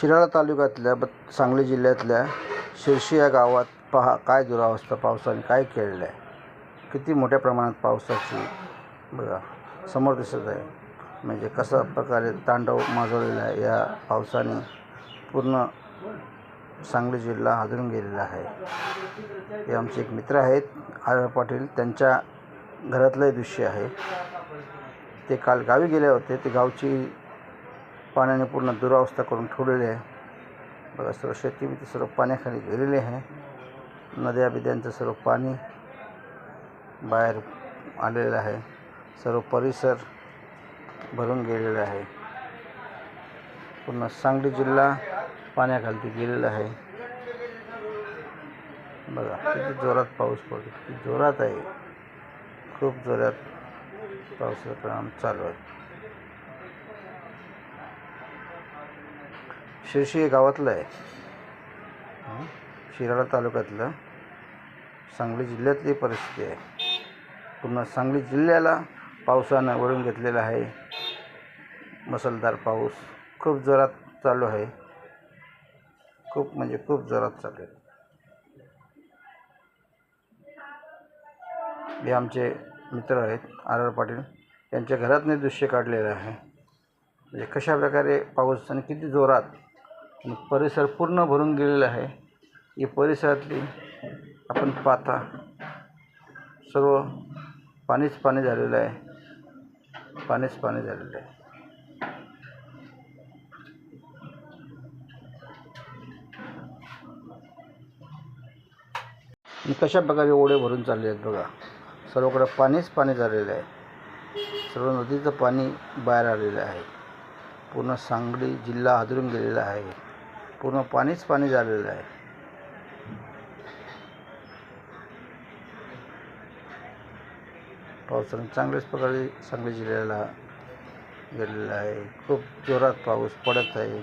शिराळा तालुक्यातल्या ब सांगली जिल्ह्यातल्या शिरशी या गावात पहा काय दुरावस्था पावसाने काय केलेलं आहे? किती मोठ्या प्रमाणात पावसाची बघा समोर दिसत आहे. म्हणजे कसा प्रकारे तांडव माजवलेला आहे या पावसाने पूर्ण सांगली जिल्हा हादरून गेलेला आहे. हे आमचे एक मित्र आहेत आर पाटील. त्यांच्या घरातलं दृश्य आहे. ते काल गावी गेले होते. ते गावची पाण्याने पूर्ण दुरावस्था करून ठेवलेली आहे. बघा सर्व शेती सर्व पाण्याखाली गेलेले आहे. नद्या बिद्यांचं सर्व पाणी बाहेर आलेलं आहे. सर्व परिसर भरून गेलेला आहे. पूर्ण सांगली जिल्हा पाण्याखालती गेलेला आहे. बघा किती जोरात पाऊस पडतो किती जोरात आहे. खूप जोरात पावसाचं प्रमाण चालू आहे. शिरशी हे गावातलं आहे. शिराळा तालुक्यातलं. सांगली जिल्ह्यातली परिस्थिती आहे. पूर्ण सांगली जिल्ह्याला पावसानं वळून घेतलेला आहे. मुसळधार पाऊस खूप जोरात चालू आहे. खूप म्हणजे खूप जोरात चालू आहे. हे आमचे मित्र आहेत आर आर पाटील. यांच्या घरातने दृश्य काढलेलं आहे. म्हणजे कशा प्रकारे पाऊस आणि किती जोरात आणि परिसर पूर्ण भरून गेलेला आहे. ही परिसरातली आपण पाहता सर्व पाणीच पाणी झालेलं आहे. पाणीच पाणी झालेलं आहे. आणि कशा प्रकारे ओढे भरून चालले आहेत बघा. सर्वकडे पाणीच पाणी झालेलं आहे. सर्व नदीचं पाणी बाहेर आलेलं आहे. पूर्ण सांगली जिल्हा हादरून गेलेला आहे. पूर्ण पाणीच पाणी झालेलं आहे. पावसाने चांगल्याच प्रकारे सांगली जिल्ह्याला गेलेला आहे. खूप जोरात पाऊस पडत आहे.